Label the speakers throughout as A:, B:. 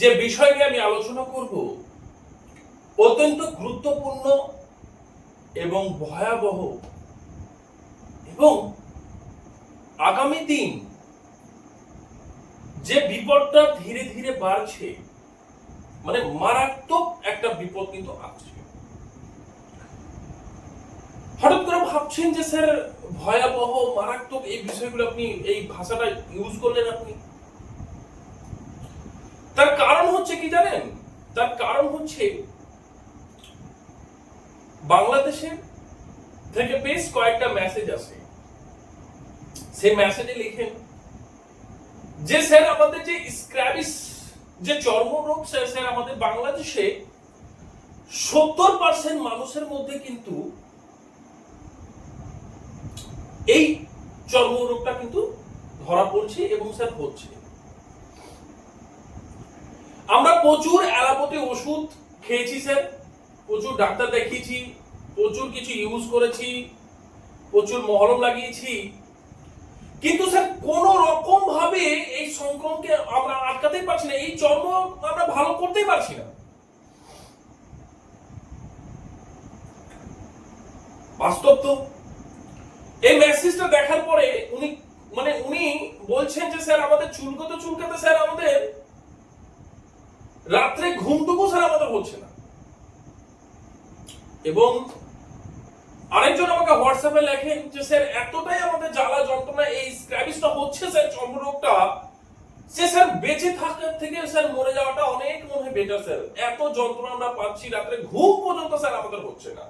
A: যে বিষয় নিয়ে আমি আলোচনা করব, অত্যন্ত গুরুত্বপূর্ণ এবং ভয়াবহ এবং আগামী দিন যে বিপদটা ধীরে ধীরে বাড়ছে মানে মারাত্মক একটা বিপদ কিন্তু আসছে। হঠাৎ করে ভাবছেন যে স্যার, ভয়াবহ, মারাত্মক এই বিষয়গুলো আপনি, এই ভাষাটা ইউজ করলেন আপনি তার কারণ হচ্ছে কি জানেন? তার কারণ হচ্ছে বাংলাদেশের থেকে বেশ কয়েকটা মেসেজ আসে। সেই মেসেজে লিখেন, যে স্যার আমাদের যে স্ক্র্যাবিস যে চর্মরোগ স্যার স্যার আমাদের বাংলাদেশে সত্তর পার্সেন্ট মানুষের মধ্যে কিন্তু এই চর্মরোগটা কিন্তু ধরা পড়ছে এবং স্যার হচ্ছে। আমরা প্রচুর অ্যালোপ্যাথি ওষুধ খেয়েছি, স্যার। প্রচুর ডাক্তার দেখিয়েছি, প্রচুর কিছু ইউজ করেছি, প্রচুর মহরম লাগিয়েছি। কিন্তু, স্যার, কোন রকম ভাবে এই সংক্রমণকে আমরা আটকাতেই পারছি না, এই চর্ম আমরা ভালো করতেই পারছি না। বাস্তব তো। এই মেসেজটা দেখার পরে উনি মানে উনি বলছেন যে, স্যার, আমাদের চুলকোতে চুলকাতে, স্যার, আমাদের রাত্রে ঘুমটুকু স্যার আমাদের হচ্ছে না। এবং আরেকজন আমাকে হোয়াটসঅ্যাপে লেখেন যে, স্যার, এতটাই আমাদের জ্বালা যন্ত্রণা, এই স্ক্র্যাবিসটা হচ্ছে, স্যার, চর্মরোগটা। সে, স্যার, বেঁচে থাকার থেকে, স্যার, মরে যাওয়াটা অনেক মনে হয় বেটার স্যার। এত যন্ত্রণা আমরা পাচ্ছি রাত্রে ঘুম পর্যন্ত, স্যার, আমাদের হচ্ছে না।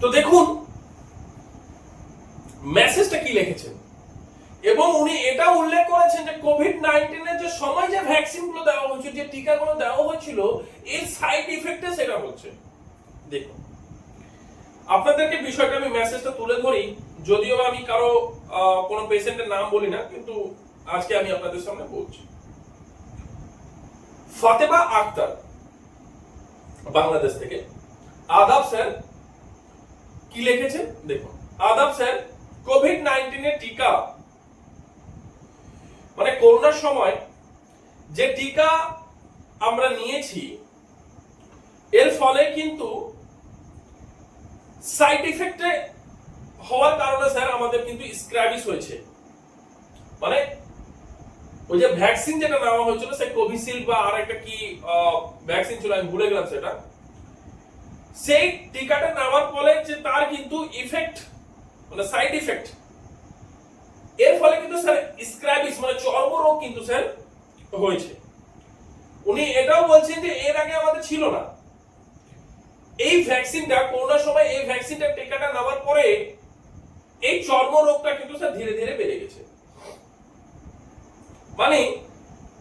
A: তো দেখুন মেসেজটা কি লিখেছেন? এবং উনি এটা উল্লেখ করেছেন যে কোভিড নাইন্টিনের যে সময় যে ভ্যাকসিনগুলো দেওয়া হয়েছিল, যে টিকাগুলো দেওয়া হয়েছিল, এর সাইড ইফেক্টে সেটা হচ্ছে। দেখুন, আপনাদেরকে বিষয়টা আমি মেসেজটা তুলে ধরি, যদিও আমি কারও কোনো পেশেন্টের নাম বলি না, কিন্তু আজকে আমি আপনাদের সামনে বলছি। ফাতেমা আক্তার, বাংলাদেশ থেকে। আদাব স্যার, কি লিখেছেন দেখুন, আদাব স্যার কোভিড নাইন্টিনের টিকা মানে করোনার সময় যে টিকা আমরা নিয়েছি, এর ফলে কিন্তু সাইড ইফেক্টে হওয়ার কারণে স্যার আমাদের কিন্তু স্ক্র্যাবিস হয়েছে। মানে ওই যে ভ্যাকসিন যেটা নেওয়া হয়েছিল সে কোভিশিল্ড বা আর একটা কি ভ্যাকসিন ছিল, আমি ভুলে গেলাম সেটা। সেই টিকাটা নেওয়ার ফলে যে তার কিন্তু ইফেক্ট মানে সাইড ইফেক্ট এর ফলে কিন্তু স্যার স্ক্র্যাবিস মানে চর্মরোগ কিন্তু স্যার হয়েছে। উনি এটাও বলছেন যে এর আগে আমাদের ছিল না। এই ভ্যাকসিনটা করোনার সময় এই ভ্যাকসিনটা টিকাটা নেওয়ার পরে এই চর্মরোগটা কিন্তু স্যার ধীরে ধীরে বেড়ে গেছে। মানে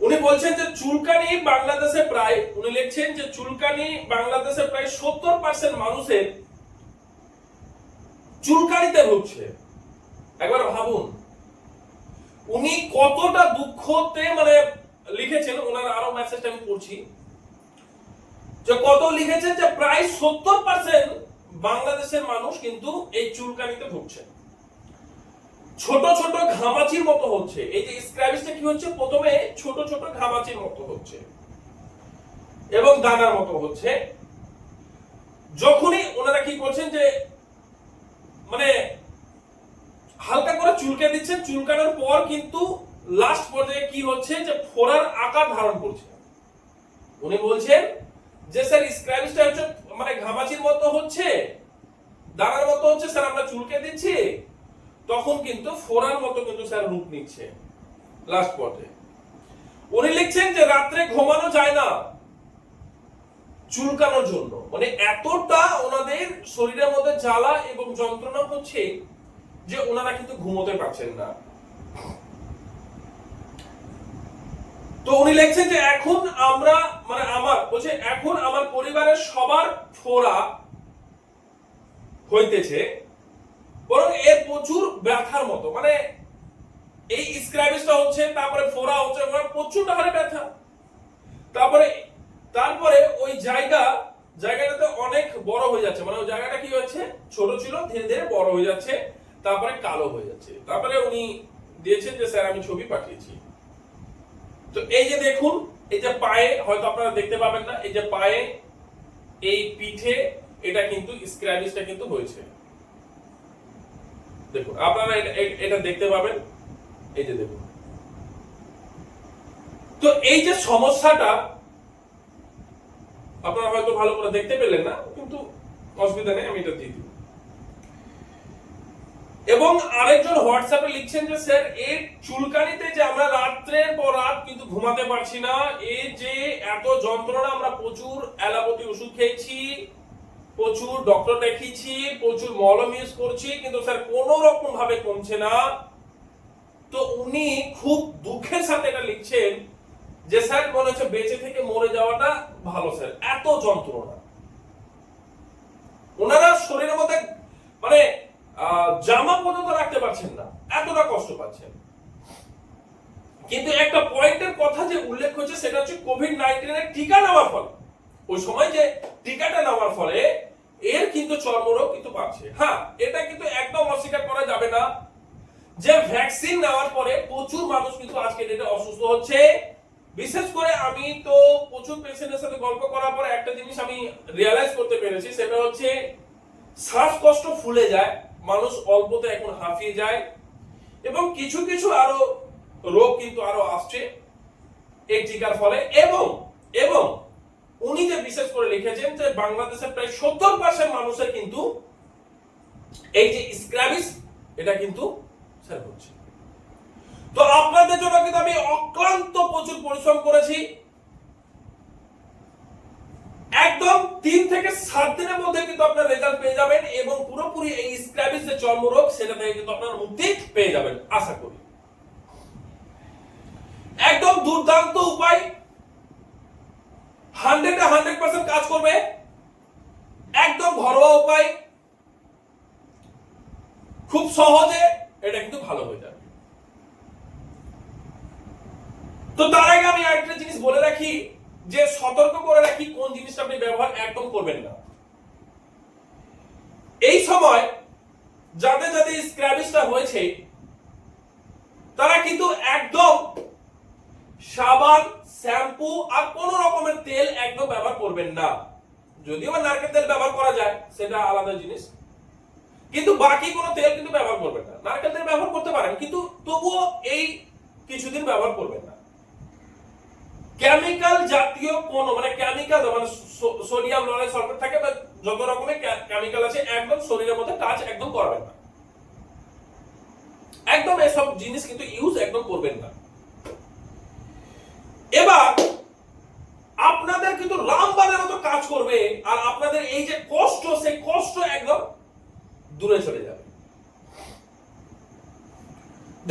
A: উনি বলছেন যে চুলকানি বাংলাদেশে প্রায়, উনি লিখছেন যে চুলকানি বাংলাদেশে প্রায় সত্তর পার্সেন্ট মানুষের চুলকানিতে ভুগছে। একবার ভাবুন উনি কতটা দুঃখতে মানে লিখেছেন, ওনার আরও মেসেজটা আমি পড়ছি। যে কত লিখেছেন যে প্রায় সত্তর পার্সেন্ট বাংলাদেশের মানুষ কিন্তু এই চুলকানিতে ভুগছে ছোট ছোট ঘামাচির মতো হচ্ছে। এই যে স্ক্র্যাবিসটা কি হচ্ছে? প্রথমে ছোট ছোট ঘামাচির মতো হচ্ছে। এবং দানার মতো হচ্ছে। যখনই ওনারা কি করছেন যে মানে চুলকে দিচ্ছেন, চুলকানোর পর কিন্তু লাস্ট পর্যায়ে কি হচ্ছে যে ফোড়ার আকার ধারণ করছে। উনি বলছেন যে, স্যার স্ক্র্যাবিসটা হচ্ছে মানে ঘামাচির মতো হচ্ছে, দানার মতো হচ্ছে, স্যার, আমরা চুলকে দিচ্ছি। তখন কিন্তু ফোড়ার মতো কিন্তু স্যার রূপ নিচ্ছে লাস্ট পর্যায়ে। উনি লিখছেন যে, রাত্রে ঘুমানো যায় না চুলকানোর জন্য। মানে এতটা ওনাদের শরীরের মধ্যে জ্বালা এবং যন্ত্রণা হচ্ছে যে ওনারা কিন্তু ঘুমোতে পারছেন না। তো উনি লিখছেন যে এখন আমরা মানে আমার, বলছে এখন আমার পরিবারের সবার ফোড়া হইতেছে, বরং এর প্রচুর ব্যথার মতো। মানে এই স্ক্র্যাবিসটা হচ্ছে, তারপরে ফোড়া হচ্ছে প্রচুর হারে ব্যথা। তারপরে তারপরে ওই জায়গা, জায়গাটাতে অনেক বড় হয়ে যাচ্ছে। মানে ওই জায়গাটা কি হচ্ছে? ছোট ছিল, ধীরে ধীরে বড় হয়ে যাচ্ছে। তারপরে কালো হয়ে যাচ্ছে। তারপরে উনি দিয়েছেন যে, স্যার, আমি ছবি পাঠিয়েছি। তো এই যে দেখুন, এই যে পায়ে, হয়তো আপনারা দেখতে পাবেন না, এই যে পায়ে, এই পিঠে, এটা কিন্তু স্ক্র্যাচটা কিন্তু হয়েছে। দেখুন, আপনারা এটা- দেখতে পাবেন। এই যে দেখুন। তো এই যে সমস্যাটা, আপনারা হয়তো ভালো করে দেখতে পেলেন না, কিন্তু অসুবিধা নেই, আমি এটা দিয়ে দিব এবং আরেকজন হোয়াটসঅ্যাপে লিখছেন যে, স্যার এর চুলকানিতে যে আমরা রাত্রের পর রাত কিন্তু ঘুমাতে পারছি না এই যে এত যন্ত্রণা, আমরা প্রচুর অ্যালোপ্যাথি ওষুধ খেয়েছি, প্রচুর ডক্টর দেখিয়েছি, প্রচুর মলম ইউজ করছি, কিন্তু স্যার, কোনো রকম ভাবে কমছে না। তো উনি খুব দুঃখের সাথে এটা লিখছেন যে, স্যার, মনে হচ্ছে বেঁচে থেকে মরে যাওয়াটা ভালো, স্যার, এত যন্ত্রণা। ওনারা শরীরের মধ্যে মানে আহ, জামা পর্যন্ত রাখতে পারছেন না। এতটা কষ্ট পাচ্ছেন। কিন্তু একটা পয়েন্টের কথা যে উল্লেখ হচ্ছে সেটা হচ্ছে কোভিড নাইন্টিনের টিকা নেওয়ার ফলে। ওই সময় যে টিকাটা নেওয়ার ফলে, এর কিন্তু চর্মরোগ কিন্তু পাচ্ছে হ্যাঁ এটা কিন্তু একদম অস্বীকার করা যাবে না। যে ভ্যাকসিন নেওয়ার পরে প্রচুর মানুষ কিন্তু আজকে ডেটে অসুস্থ হচ্ছে। বিশেষ করে আমি তো প্রচুর পেশেন্টের সাথে গল্প করার পর একটা জিনিস আমি রিয়ালাইজ করতে পেরেছি, সেটা হচ্ছে শ্বাসকষ্ট ফুলে যায়। মানুষ অল্পতে এখন হাঁফিয়ে যায় এবং কিছু কিছু আরও রোগ কিন্তু আরও আসছে এই টিকার ফলে। এবং এবং উনি যে বিশেষ করে লিখেছেন যে বাংলাদেশের প্রায় সত্তর পার্সেন্ট মানুষের কিন্তু এই যে স্ক্র্যাবিস, এটা কিন্তু স্যার হচ্ছে। তো আপনাদের জন্য কিন্তু আমি অক্লান্ত প্রচুর পরিশ্রম করেছি। একদম তিন থেকে সাত দিনের মধ্যে কিন্তু আপনার রেজাল্ট পেয়ে যাবেন এবং পুরোপুরি এই স্ক্র্যাবিস যে চর্মরোগ, সেটা থেকে কিন্তু আপনার মুক্তি পেয়ে যাবেন, আশা করি। একদম দুর্দান্ত উপায়। হান্ড্রেডে হান্ড্রেড পার্সেন্ট কাজ করবে। একদম ঘরোয়া উপায়। খুব সহজে এটা কিন্তু ভালো হয়ে যাবে। তো তার আগে আমি আরেকটা জিনিস বলে রাখি। যে সতর্ক করে রাখি কোন জিনিসটা আপনি ব্যবহার একদম করবেন না। এই সময় যাদের যাদের স্ক্র্যাবিসটা হয়েছে, তারা কিন্তু একদম সাবান, শ্যাম্পু আর কোন রকমের তেল একদম ব্যবহার করবেন না। যদিও নারকেল তেল ব্যবহার করা যায়, সেটা আলাদা জিনিস। কিন্তু বাকি কোনো তেল কিন্তু ব্যবহার করবেন না। নারকেল তেল ব্যবহার করতে পারেন, কিন্তু তবুও এই কিছুদিন ব্যবহার করবেন না। কেমিক্যাল জাতীয় কোন মানে কেমিক্যাল মানে সোডিয়াম লরেন সালফেট থাকে, বা যত রকমের কেমিক্যাল আছে, একদম শরীরের মধ্যে টাচ একদম করবেন না। একদম এসব জিনিস কিন্তু ইউজ একদম করবেন না। এবার, আপনাদের কিন্তু রামবানের মতো কাজ করবে, আর আপনাদের এই যে কষ্ট, সেই কষ্ট একদম দূরে চলে যাবে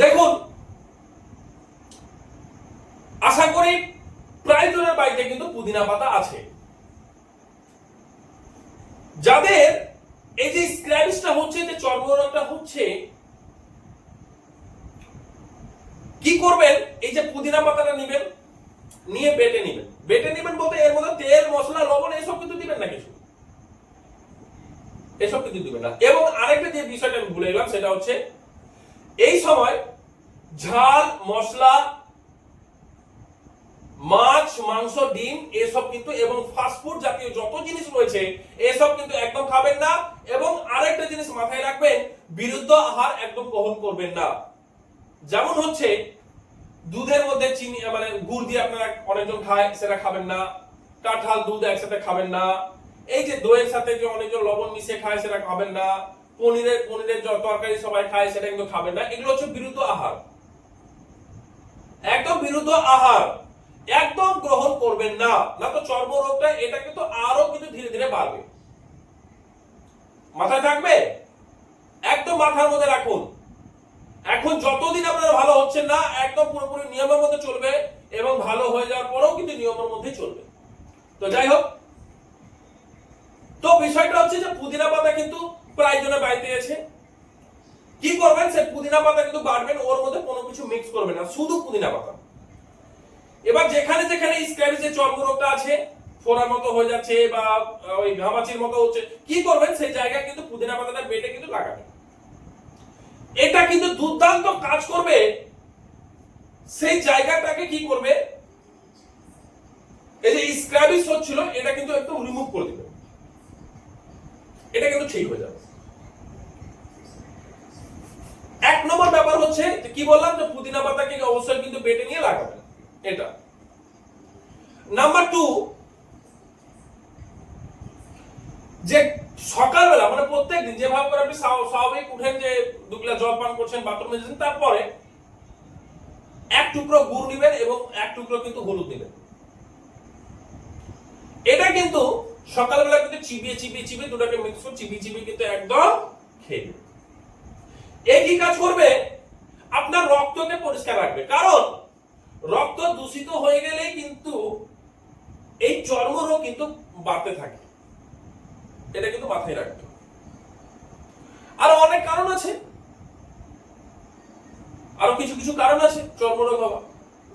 A: দেখুন আশা করি প্রায় জনের কিন্তু পুদিনা পাতা আছে। যাদের এই যে স্ক্র্যাবিসটা হচ্ছে, যে চর্মরোগটা হচ্ছে, কি করবেন? এই যে পুদিনা পাতাটা নেবেন, নিয়ে বেটে নেবেন। বেটে নেবেন বলতে এর মধ্যে তেল, মশলা, লবণ, এসব কিন্তু দিবেন না কিছু। এসব কিন্তু দিবেন না। এবং আরেকটা যে বিষয়টা আমি ভুলে গেলাম, সেটা হচ্ছে, এই সময় ঝাল, মশলা মাছ, মাংস, ডিম, এসব কিন্তু এবং ফাস্টফুড জাতীয় যত জিনিস রয়েছে, এসব কিন্তু একদম খাবেন না এবং আরেকটা জিনিস মাথায় রাখবেন, বিরুদ্ধ আহার একদম গ্রহণ করবেন না। যেমন হচ্ছে, দুধের মধ্যে চিনি মানে গুড় দিয়ে আপনারা অনেকজন খায়, সেটা খাবেন না। কাঁঠাল দুধ একসাথে খাবেন না। এই যে দইয়ের সাথে যে অনেকজন লবণ মিশিয়ে খায়, সেটা খাবেন না। পনিরের পনিরের তরকারি সবাই খায়, সেটা কিন্তু খাবেন না। এগুলো হচ্ছে বিরুদ্ধ আহার। একদম বিরুদ্ধ আহার। একদম গ্রহণ করবেন না। না তো চর্ম চর্মরোগটা এটা কিন্তু আরও কিন্তু ধীরে ধীরে বাড়বে। মাথায় থাকবে? একদম মাথার মধ্যে রাখুন। এখন যতদিন আপনারা ভালো হচ্ছেন না, একদম পুরোপুরি নিয়মের মধ্যে চলবে এবং ভালো হয়ে যাওয়ার পরেও কিন্তু নিয়মের মধ্যে চলবে। তো যাই হোক। তো বিষয়টা হচ্ছে যে পুদিনা পাতা কিন্তু প্রায় জনের বাড়িতে আছে। কি করবেন? সে পুদিনা পাতা কিন্তু বাড়বেন, ওর মধ্যে কোনো কিছু মিক্স করবেন না, শুধু পুদিনা পাতা। এবার যেখানে যেখানে স্ক্র্যাবিসের চর্মরোগটা আছে ফোড়ার মতো হয়ে যাচ্ছে বা ওই ঘামাচির মতো হচ্ছে, কি করবেন? সেই জায়গায় কিন্তু পুদিনা পাতাটা বেটে কিন্তু লাগাবেন। এটা কিন্তু দুর্দান্ত কাজ করবে। সেই জায়গাটাকে কি করবে? এই যে স্ক্র্যাবিস হচ্ছিল এটা কিন্তু একদম রিমুভ করে দিবে। এটা কিন্তু ঠিক হয়ে যাবে। এক নম্বর ব্যাপার হচ্ছে কি বললাম যে পুদিনা পাতাকে অবশ্যই কিন্তু বেটে নিয়ে লাগাবেন। এটা। নাম্বার টু যে সকালবেলা মানে প্রত্যেক দিন যেভাবে করে আপনি স্বাভাবিক উঠেন যে দু গ্লাস জল পান করছেন বাথরুমে যাচ্ছেন তারপরে এক টুকরো গুড় নেবেন এবং এক টুকরো কিন্তু হলুদ নেবেন। এটা কিন্তু সকালবেলা কিন্তু চিবিয়ে চিবিয়ে চিবিয়ে দুটাকে মিক্স করে চিবিয়ে চিবিয়ে কিন্তু একদম খেয়ে নেবেন। এ কি কাজ করবে? আপনার রক্তকে পরিষ্কার রাখবে। কারণ রক্ত দূষিত হয়ে গেলেই কিন্তু এই চর্মরোগ কিন্তু বাড়তে থাকে। এটা কিন্তু মাথায় রাখবে আরও অনেক কারণ আছে। আরও কিছু কিছু কারণ আছে চর্মরোগ হওয়া।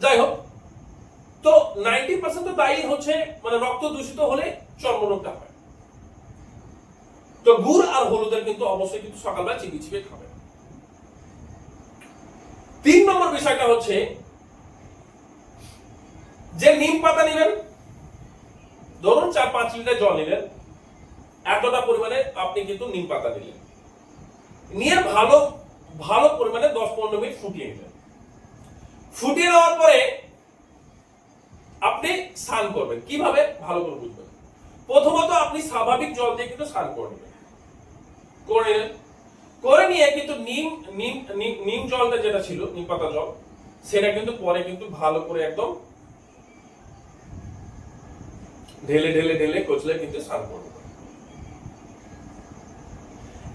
A: যাই হোক, তো নাইনটি পার্সেন্ট তো দায়ী হচ্ছে মানে রক্ত দূষিত হলে চর্মরোগটা হয়। তো গুড় আর হলুদের কিন্তু অবশ্যই কিন্তু সকালবেলা চিবি চিবিয়ে খাবে তিন নম্বর বিষয়টা হচ্ছে যে নিম পাতা নেবেন, ধরুন চার পাঁচ লিটার জল নিলেন, এতটা পরিমাণে আপনি কিন্তু নিম পাতা নিলেন। নিয়ে ভালো ভালো পরিমাণে দশ পনেরো মিনিট ফুটিয়ে নিলেন ফুটিয়ে নেওয়ার পরে আপনি স্নান করবেন। কীভাবে? ভালো করে বুঝবেন। প্রথমত আপনি স্বাভাবিক জল দিয়ে কিন্তু স্নান করে নেবেন। করে নিলেন। করে নিয়ে কিন্তু নিম, নিম- নিম জলটা যেটা ছিল, নিম পাতা জল, সেটা কিন্তু পরে কিন্তু ভালো করে একদম ঢেলে ঢেলে ঢেলে কচলে কিন্তু স্নান করবে।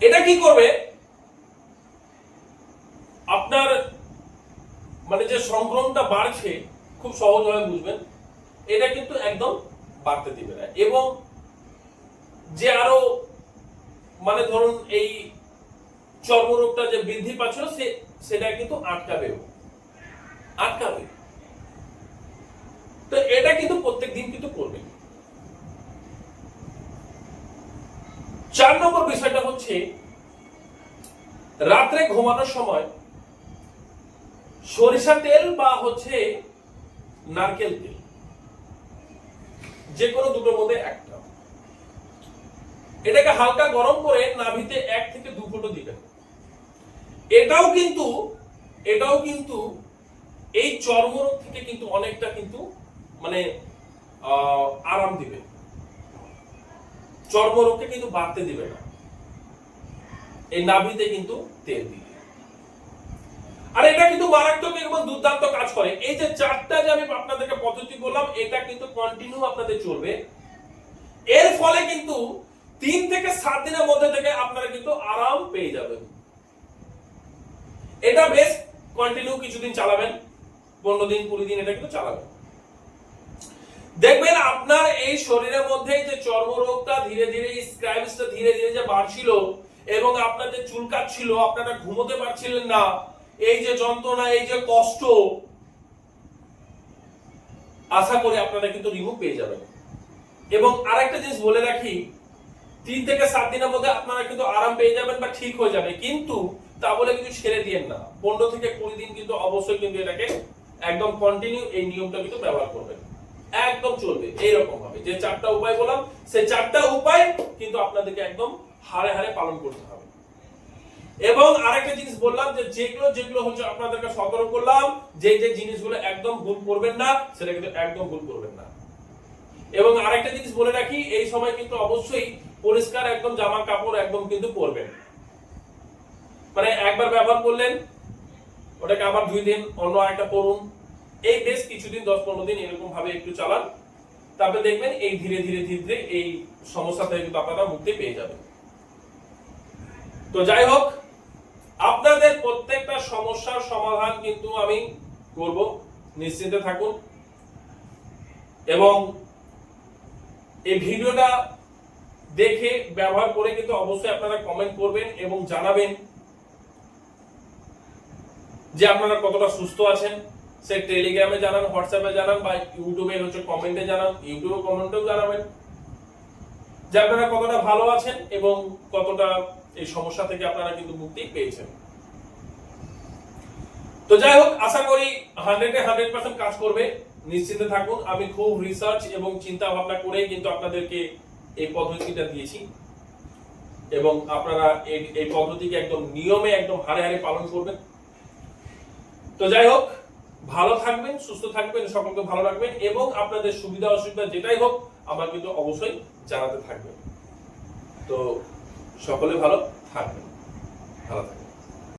A: এটা কি করবে? আপনার মানে যে সংক্রমণটা বাড়ছে, খুব সহজভাবে বুঝবেন, এটা কিন্তু একদম বাড়তে দিবে না। এবং যে আরও মানে ধরুন এই চর্মরোগটা যে বৃদ্ধি পাচ্ছিল সে, সেটা কিন্তু আটকাবেও। আটকাবে। তো এটা কিন্তু প্রত্যেক দিন কিন্তু করবে। চার নম্বর বিষয়টা হচ্ছে, রাত্রে ঘুমানোর সময় সরিষা তেল বা হচ্ছে নারকেল তেল, যে কোনো দুটোর মধ্যে একটা। এটাকে হালকা গরম করে নাভিতে এক থেকে দু ফুটো দিবেন। এটাও কিন্তু এটাও কিন্তু এই চর্মরোগ থেকে কিন্তু অনেকটা কিন্তু মানে আরাম দিবে। চর্মরোগকে কিন্তু বাড়তে দিবে না। এই নাভিতে কিন্তু তেল দিবে। আর এটা কিন্তু মারাত্মক এবং দুর্দান্ত কাজ করে। এই যে চারটা যে আমি আপনাদেরকে পদ্ধতি বললাম, এটা কিন্তু কন্টিনিউ আপনাদের চলবে। এর ফলে কিন্তু তিন থেকে সাত দিনের মধ্যে থেকে আপনারা কিন্তু আরাম পেয়ে যাবেন। এটা বেশ কন্টিনিউ কিছুদিন চালাবেন। পনেরো দিন, কুড়ি দিন এটা কিন্তু চালাবেন। দেখবেন আপনার এই শরীরের মধ্যে যে চর্মরোগটা ধীরে ধীরে স্ক্রাইবসটা ধীরে ধীরে যে বাড়ছিল এবং আপনার যে চুলকাচ্ছিল আপনারা ঘুমোতে পারছিলেন না, এই যে যন্ত্রণা, এই যে কষ্ট, আশা করি আপনারা কিন্তু রিমুভ পেয়ে যাবেন। এবং আরেকটা জিনিস বলে রাখি, তিন থেকে সাত দিনের মধ্যে আপনারা কিন্তু আরাম পেয়ে যাবেন বা ঠিক হয়ে যাবে, কিন্তু তা বলে কিন্তু ছেড়ে দিয়েন না। পনেরো থেকে কুড়ি দিন কিন্তু অবশ্যই কিন্তু এটাকে একদম কন্টিনিউ এই নিয়মটা কিন্তু ব্যবহার করবেন। একদম চলবে, এইরকম ভাবে যে চারটা উপায় বললাম সেই চারটা উপায় কিন্তু আপনাদেরকে একদম হারে হারে পালন করতে হবে। এবং আরেকটা জিনিস বললাম যে যেগুলো যেগুলো হচ্ছে আপনাদেরকে সতর্ক করলাম, যে যে জিনিসগুলো একদম ভুল করবেন না, সেটা কিন্তু একদম ভুল করবেন না। এবং আরেকটা জিনিস বলে রাখি, এই সময় কিন্তু অবশ্যই পরিষ্কার একদম জামা কাপড় একদম কিন্তু পরবেন। মানে একবার ব্যবহার করলেন, ওটাকে আবার দুই দিন অন্য আরেকটা পরুন এই বেশ কিছুদিন, দশ পনেরো দিন এরকম ভাবে একটু চালান, তারপরে দেখবেন এই ধীরে ধীরে ধীরে ধীরে এই সমস্যা থেকে কিন্তু আপনারা মুক্তি পেয়ে যাবেন তো যাই হোক, আপনাদের প্রত্যেকটা সমস্যার সমাধান কিন্তু আমি করব, নিশ্চিন্তে থাকুন। এবং এই ভিডিওটা দেখে, ব্যবহার করে কিন্তু অবশ্যই আপনারা কমেন্ট করবেন এবং জানাবেন যে আপনারা কতটা সুস্থ আছেন। সে টেলিগ্রামে জানান হোয়াটসঅ্যাপে জানান বা ইউটিউবে হচ্ছে কমেন্টে জানান ইউটিউবে কমেন্টেও জানাবেন। যে আপনারা কতটা ভালো আছেন এবং কতটা এই সমস্যা থেকে আপনারা কিন্তু মুক্তি পেয়েছেন। তো যাই হোক, আশা করি হান্ড্রেডে হান্ড্রেড পার্সেন্ট কাজ করবে। নিশ্চিন্তে থাকুন, আমি খুব রিসার্চ এবং চিন্তা ভাবনা করেই কিন্তু আপনাদেরকে এই পদ্ধতিটা দিয়েছি। এবং আপনারা এই এই পদ্ধতিকে একদম নিয়মে, একদম হারে হারে পালন করবেন। তো যাই হোক ভালো থাকবেন, সুস্থ থাকবেন, সকলকে ভালো রাখবেন এবং আপনাদের সুবিধা, অসুবিধা যেটাই হোক, আমার কিন্তু অবশ্যই জানাতে থাকবেন। তো সকলে ভালো থাকবেন। ভালো থাকবেন।